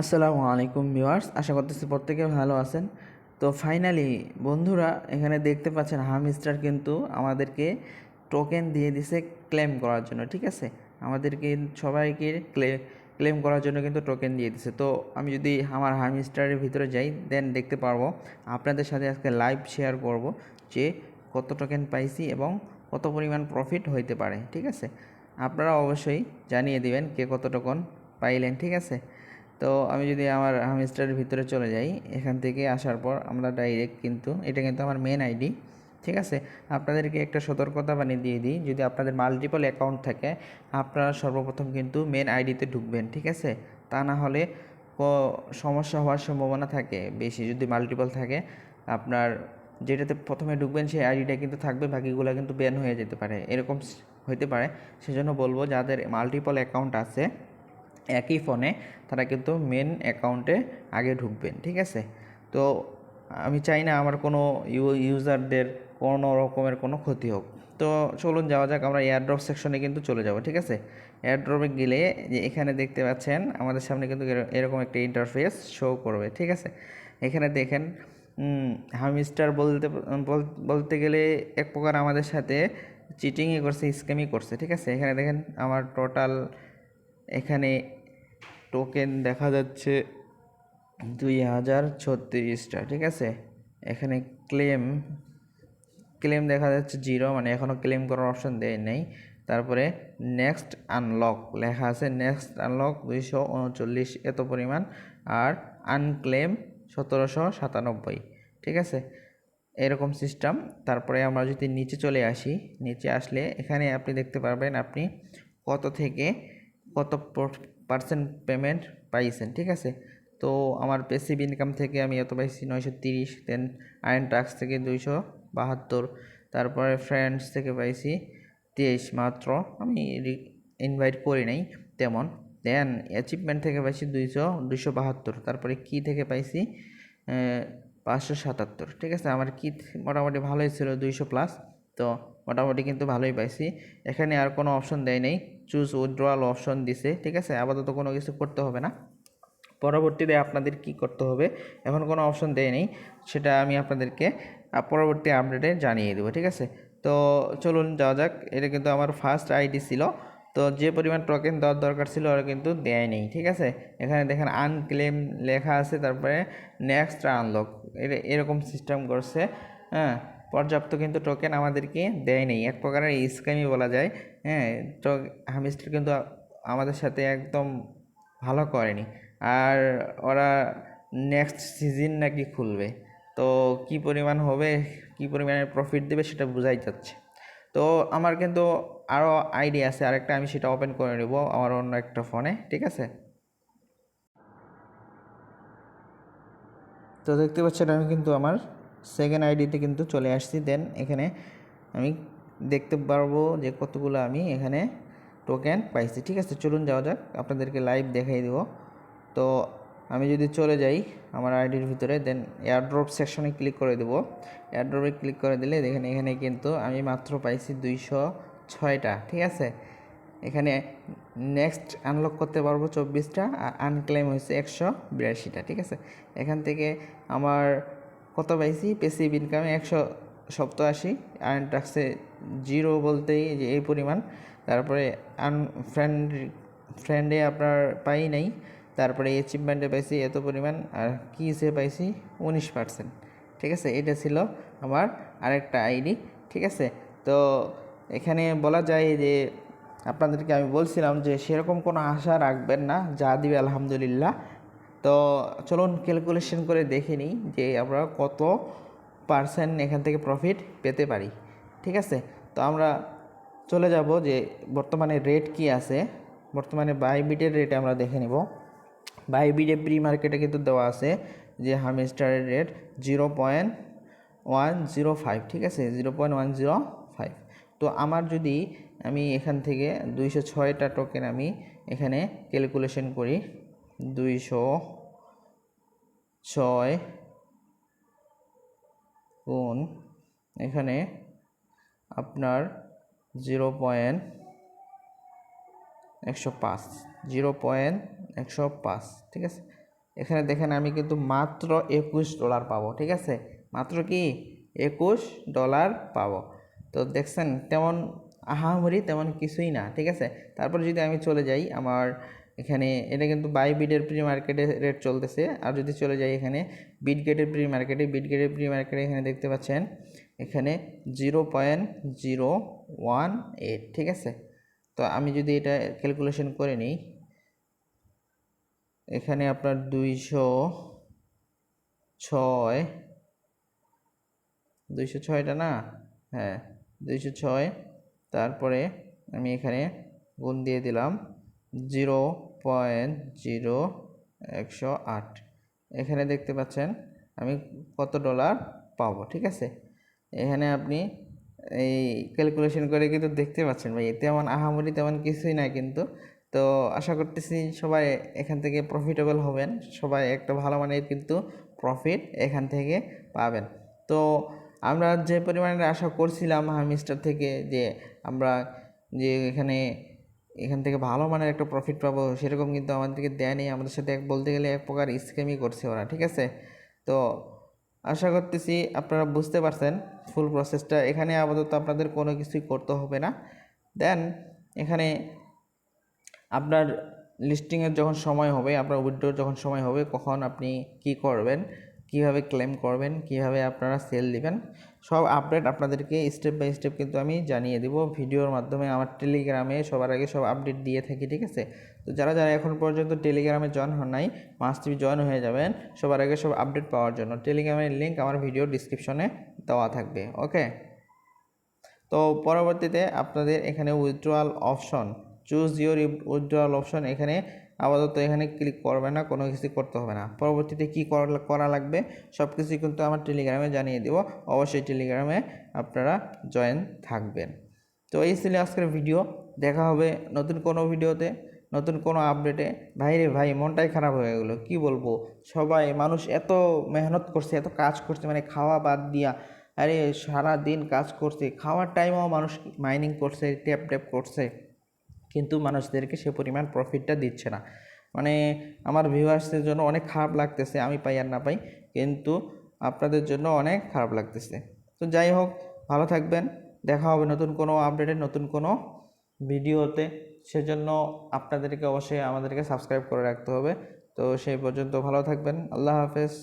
আসসালামু আলাইকুম ভিউয়ার্স, আশা করতেছি প্রত্যেকে ভালো আছেন। তো ফাইনালি বন্ধুরা, এখানে দেখতে পাচ্ছেন হামস্টার কিন্তু আমাদেরকে টোকেন দিয়ে দিছে ক্লেম করার জন্য, ঠিক আছে? আমাদেরকে সবাইকে ক্লে ক্লেম করার জন্য কিন্তু টোকেন দিয়ে দিছে। তো আমি যদি আমার হামস্টারের ভিতরে যাই দেন দেখতে পারব, আপনাদের সাথে আজকে লাইভ শেয়ার করব যে কত টোকেন পাইছি এবং কত পরিমাণ প্রফিট হইতে পারে, ঠিক আছে? আপনারা অবশ্যই জানিয়ে দিবেন কে কত টোকন পাইলেন, ঠিক আছে? তো আমি যদি আমার হামস্টারের ভিতরে চলে যাই, এখান থেকে আসার পর আমরা ডাইরেক্ট কিন্তু, এটা কিন্তু আমার মেন আইডি ঠিক আছে? আপনাদেরকে একটা সতর্কতা বানিয়ে দিয়ে দিই, যদি আপনাদের মাল্টিপল অ্যাকাউন্ট থাকে, আপনারা সর্বপ্রথম কিন্তু মেন আইডিতে ঢুকবেন, ঠিক আছে? তা না হলে সমস্যা হওয়ার সম্ভাবনা থাকে, বেশি যদি মাল্টিপল থাকে, আপনার যেটাতে প্রথমে ঢুকবেন সেই আইডিটা কিন্তু থাকবে, বাকিগুলো কিন্তু ব্যান হয়ে যেতে পারে, এরকম হইতে পারে। সেজন্য বলব, যাদের মাল্টিপল অ্যাকাউন্ট আছে একই ফোনে তারা কিন্তু মেন অ্যাকাউন্টে আগে ঢুকবেন, ঠিক আছে? তো আমি চাই না আমার কোনো ইউ ইউজারদের কোনো রকমের কোনো ক্ষতি হোক। তো চলুন যাওয়া যাক, আমরা এয়ারড্রপ সেকশনে কিন্তু চলে যাব, ঠিক আছে? এয়ারড্রপে গেলে যে এখানে দেখতে পাচ্ছেন, আমাদের সামনে কিন্তু এর- এরকম একটা ইন্টারফেস শো করবে, ঠিক আছে? এখানে দেখেন হামিস্টার বলতে, বল- বলতে গেলে এক প্রকার আমাদের সাথে চিটিংই করছে স্ক্যামই করছে, ঠিক আছে? এখানে দেখেন, আমার টোটাল এখানে টোকেন দেখা যাচ্ছে দুই হাজার ছত্রিশটা, ঠিক আছে? এখানে ক্লেম ক্লেম দেখা যাচ্ছে জিরো মানে এখনও ক্লেম করার অপশন দেয় নেই। তারপরে নেক্সট আনলক লেখা আছে নেক্সট আনলক দুইশো উনচল্লিশ, এত পরিমাণ, আর আনক্লেম সতেরোশো সাতানব্বই, ঠিক আছে? এরকম সিস্টেম তারপরে আমরা যদি নিচে চলে আসি, নিচে আসলে এখানে আপনি দেখতে পারবেন আপনি কত থেকে, কত পার্সেন্ট পেমেন্ট পাইছেন, ঠিক আছে? তো আমার পেসিভ ইনকাম থেকে আমি এত পাইছি নয়শো তিরিশ দেন আয়ন ট্যাক্স থেকে দুইশো বাহাত্তর, তারপরে ফ্রেন্ডস থেকে পাইছি তেইশ মাত্র, আমি ইনভাইট করি নাই তেমন। দেন অ্যাচিভমেন্ট থেকে পাইছি দুইশো দুইশো বাহাত্তর, তারপরে কি থেকে পাইছি পাঁচশো সাতাত্তর, ঠিক আছে? আমার কি মোটামুটি ভালোই ছিল দুইশো প্লাস তো মোটামুটি কিন্তু ভালোই পাইছি। এখানে আর কোনো অপশন দেয় নেই। চুজ উইথড্রয়াল অপশন দিছে, ঠিক আছে? আপাতত কোনো কিছু করতে হবে না। পরবর্তীতে আপনাদের কি করতে হবে? এখন কোনো অপশন দেয় নেই, সেটা আমি আপনাদেরকে পরবর্তী আপডেটে জানিয়ে দেবো, ঠিক আছে? তো চলুন যাওয়া যাক, এটা কিন্তু আমার ফার্স্ট আইডি ছিল। তো যে পরিমাণ টোকেন দেওয়ার দরকার ছিল, ওরা কিন্তু দেয় নেই, ঠিক আছে? এখানে দেখেন আনক্লেম লেখা আছে, তারপরে নেক্সট আনলক এরকম সিস্টেম করছে হ্যাঁ? পর্যাপ্ত কিন্তু টোকেন আমাদেরকে দেয় নেই। এক প্রকারের স্ক্যামই বলা যায়। হ্যাঁ তো হামিস্টার কিন্তু আমাদের সাথে একদম ভালো করেনি। আর ওরা নেক্সট সিজন নাকি খুলবে। তো কি পরিমাণ হবে, কি পরিমাণের প্রফিট দেবে সেটা বোঝাই যাচ্ছে। তো আমার কিন্তু আরও আইডিয়া আছে, আরেকটা আমি সেটা ওপেন করে নেব আমার অন্য একটা ফোনে ঠিক আছে? তো দেখতে পাচ্ছেন আমি কিন্তু আমার সেকেন্ড আইডিতে কিন্তু চলে আসছি। দেন এখানে আমি দেখতে পারব যে কতগুলো আমি এখানে টোকেন পাইছি। ঠিক আছে, চলুন যাওয়া যাক। আপনাদেরকে লাইভ দেখাই দেব। তো আমি যদি চলে যাই আমার আইডির ভিতরে দেন এয়ারড্রপ সেকশনে ক্লিক করে দেবো। এয়ারড্রপে ক্লিক করে দিলে দেখেন এখানে কিন্তু আমি মাত্র পাইছি দুইশো ছয়টা, ঠিক আছে? এখানে নেক্সট আনলক করতে পারব চব্বিশটা, আর আনক্লেম হয়েছে একশো বিরাশিটা, ঠিক আছে? এখান থেকে আমার কত পাইছি? পেসিভ ইনকামে একশো সপ্তাশি আয়ন ট্যাক্সে জিরো বলতেই যে এই পরিমাণ। তারপরে আন ফ্রেন্ড ফ্রেন্ডে আপনার পাই নাই। তারপরে অ্যাচিভমেন্টে পাইছি এত পরিমাণ, আর কিসে পাইছি? উনিশ পার্সেন্ট ঠিক আছে? এটা ছিল আমার আরেকটা আইডি ঠিক আছে? তো এখানে বলা যায় যে আপনাদেরকে আমি বলছিলাম যে সেরকম কোনো আশা রাখবেন না, যা দিবে আলহামদুলিল্লাহ। তো চলুন ক্যালকুলেশন করে দেখে নিই যে আমরা কত পার্সেন্ট এখান থেকে প্রফিট পেতে পারি। ঠিক আছে? তো আমরা চলে যাব যে বর্তমানে রেট কি আছে? বর্তমানে বাইবিটের রেট আমরা দেখে নিব। বাইবিটে প্রি মার্কেটে কিন্তু দেওয়া আছে যে হামিস্টারের rate zero point one zero five ঠিক আছে? Zero point one zero five তো আমার যদি আমি এখান থেকে দুইশো ছয়টা টোকেন আমি এখানে ক্যালকুলেশন করি, দুইশো ছয় গুণ এখানে আপনার জিরো পয়েন্ট একশো পাঁচ, জিরো পয়েন্ট একশো পাঁচ, ঠিক আছে? এখানে দেখেন আমি কিন্তু মাত্র একুশ ডলার পাবো, ঠিক আছে? মাত্র কি? একুশ ডলার পাবো। তো দেখছেন, তেমন আহামরি তেমন কিছুই না, ঠিক আছে? তারপর যদি আমি চলে যাই আমার এখানে এটা কিন্তু বাই বিডের প্রি মার্কেটে রেট চলতেছে। আর যদি চলে যাই এখানে বিট গেটের প্রি মার্কেটে বিট গেটের প্রি মার্কেটে এখানে দেখতে পাচ্ছেন, এখানে zero point zero one eight ঠিক আছে? তো আমি যদি এটা ক্যালকুলেশন করে নিই, এখানে আপনার দুইশো ছয়, দুইশো ছয়টা না? হ্যাঁ দুইশো ছয়। তারপরে আমি এখানে গুণ দিয়ে দিলাম জিরো পয়েন্ট জিরো একশো আট। এখানে দেখতে পাচ্ছেন, আমি কত ডলার পাবো, ঠিক আছে? এখানে আপনি এই ক্যালকুলেশন করে কিন্তু দেখতে পাচ্ছেন ভাই, তেমন আহামরি তেমন কিছুই না কিন্তু। তো আশা করতেছি সবাই এখান থেকে প্রফিটেবল হবেন, সবাই একটা ভালো মানের কিন্তু প্রফিট এখান থেকে পাবেন। তো আমরা যে পরিমাণে আশা করছিলাম হামিস্টার থেকে যে আমরা যে এখানে এখান থেকে ভালো মানের একটা প্রফিট পাবো, সেরকম কিন্তু আমাদেরকে দেয়নি। আমাদের সাথে এক বলতে গেলে এক প্রকার স্ক্যামই করছে ওরা, ঠিক আছে? তো আশা করতেছি আপনারা বুঝতে পারছেন ফুল প্রসেসটা এখানে আপাতত আপনাদের কোনো কিছুই করতে হবে না। দেন এখানে আপনার লিস্টিংয়ের যখন সময় হবে, আপনার উইথড্রোর যখন সময় হবে, কখন আপনি কি করবেন? কীভাবে ক্লেম করবেন, কীভাবে আপনারা সেল দিবেন, সব আপডেট আপনাদেরকে স্টেপ বাই স্টেপ কিন্তু আমি জানিয়ে দেবো। ভিডিওর মাধ্যমে আমার টেলিগ্রামে সবার আগে সব আপডেট দিয়ে থাকি, ঠিক আছে? তো যারা যারা এখন পর্যন্ত টেলিগ্রামে জয়েন হন নাই মাস্ট জয়েন হয়ে যাবেন সবার আগে সব আপডেট পাওয়ার জন্য। টেলিগ্রামের লিঙ্ক আমার ভিডিও ডিসক্রিপশনে দেওয়া থাকবে ওকে তো পরবর্তীতে আপনাদের এখানে withdrawal option choose your withdrawal option এখানে আপাতত এখানে ক্লিক করবে না, কোনো কিছু করতে হবে না। পরবর্তীতে কী করা লাগবে? সব কিছুই কিন্তু আমার টেলিগ্রামে জানিয়ে দেবো। অবশ্যই টেলিগ্রামে আপনারা জয়েন থাকবেন। তো এই ছিল আজকের ভিডিও দেখা হবে নতুন কোনো ভিডিওতে নতুন কোনো আপডেটে ভাই রে ভাই, মনটাই খারাপ হয়ে গেলো, কি বলব? সবাই, মানুষ এত মেহনত করছে, এত কাজ করছে মানে খাওয়া বাদ দিয়া। আরে সারা দিন কাজ করছে, খাওয়ার টাইমেও মানুষ মাইনিং করছে ট্যাপ ট্যাপ করছে। কিন্তু মানুষদেরকে সে পরিমাণ প্রফিটটা দিচ্ছে না। মানে আমার ভিউয়ার্সদের জন্য অনেক খারাপ লাগতেছে, আমি পাই আর না পাই, কিন্তু আপনাদের জন্য অনেক খারাপ লাগতেছে। তো যাই হোক, ভালো থাকবেন, দেখা হবে নতুন কোনো আপডেটে নতুন কোনো ভিডিওতে সেজন্য আপনাদেরকে অবশ্যই আমাদেরকে সাবস্ক্রাইব করে রাখতে হবে। তো সেই পর্যন্ত ভালো থাকবেন, আল্লাহ হাফেজ।